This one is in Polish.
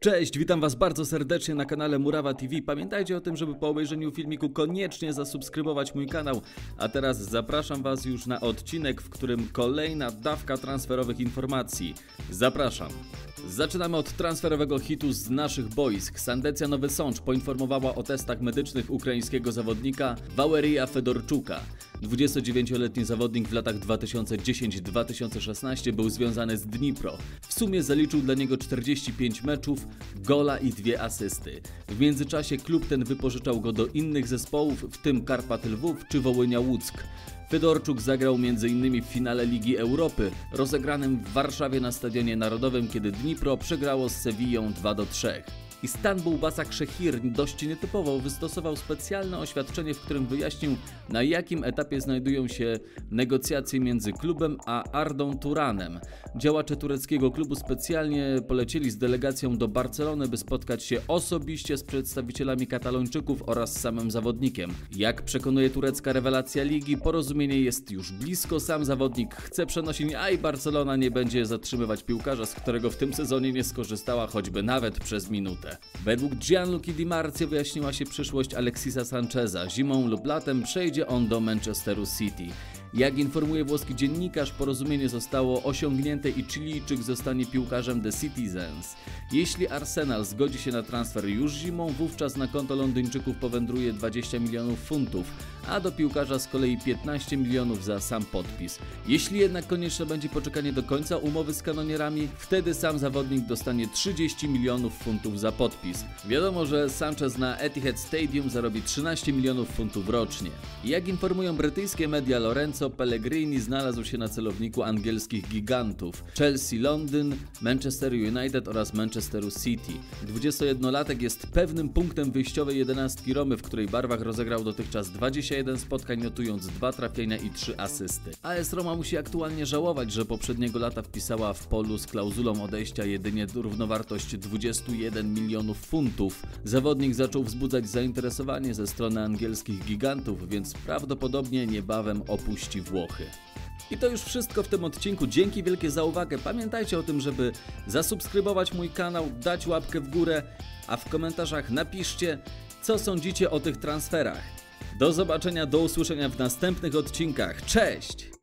Cześć, witam Was bardzo serdecznie na kanale Murawa TV. Pamiętajcie o tym, żeby po obejrzeniu filmiku koniecznie zasubskrybować mój kanał. A teraz zapraszam Was już na odcinek, w którym kolejna dawka transferowych informacji. Zapraszam. Zaczynamy od transferowego hitu z naszych boisk. Sandecja Nowy Sącz poinformowała o testach medycznych ukraińskiego zawodnika Wałeria Fedorczuka. 29-letni zawodnik w latach 2010-2016 był związany z Dnipro. W sumie zaliczył dla niego 45 meczów, gola i dwie asysty. W międzyczasie klub ten wypożyczał go do innych zespołów, w tym Karpat Lwów czy Wołynia Łuck. Fedorczuk zagrał m.in. w finale Ligi Europy, rozegranym w Warszawie na Stadionie Narodowym, kiedy Dnipro przegrało z Sewillą 2 do 3. Istanbul Basak Szehir dość nietypowo wystosował specjalne oświadczenie, w którym wyjaśnił na jakim etapie znajdują się negocjacje między klubem a Ardą Turanem. Działacze tureckiego klubu specjalnie polecieli z delegacją do Barcelony, by spotkać się osobiście z przedstawicielami katalończyków oraz samym zawodnikiem. Jak przekonuje turecka rewelacja ligi, porozumienie jest już blisko, sam zawodnik chce przenosić, a i Barcelona nie będzie zatrzymywać piłkarza, z którego w tym sezonie nie skorzystała choćby nawet przez minutę. Według Gianluigi Di Marzio wyjaśniła się przyszłość Alexisa Sancheza. Zimą lub latem przejdzie on do Manchesteru City. Jak informuje włoski dziennikarz, porozumienie zostało osiągnięte i Chilijczyk zostanie piłkarzem The Citizens. Jeśli Arsenal zgodzi się na transfer już zimą, wówczas na konto Londyńczyków powędruje 20 milionów funtów, a do piłkarza z kolei 15 milionów za sam podpis. Jeśli jednak konieczne będzie poczekanie do końca umowy z kanonierami, wtedy sam zawodnik dostanie 30 milionów funtów za podpis. Wiadomo, że Sanchez na Etihad Stadium zarobi 13 milionów funtów rocznie. Jak informują brytyjskie media, Lorenzo Pellegrini znalazł się na celowniku angielskich gigantów Chelsea Londyn, Manchester United oraz Manchesteru City. 21-latek jest pewnym punktem wyjściowej jedenastki Romy, w której barwach rozegrał dotychczas 21 spotkań, notując 2 trafienia i 3 asysty. AS Roma musi aktualnie żałować, że poprzedniego lata wpisała w polu z klauzulą odejścia jedynie równowartość 21 milionów funtów. Zawodnik zaczął wzbudzać zainteresowanie ze strony angielskich gigantów, więc prawdopodobnie niebawem opuści Włochy. I to już wszystko w tym odcinku. Dzięki wielkie za uwagę. Pamiętajcie o tym, żeby zasubskrybować mój kanał, dać łapkę w górę, a w komentarzach napiszcie, co sądzicie o tych transferach. Do zobaczenia, do usłyszenia w następnych odcinkach. Cześć!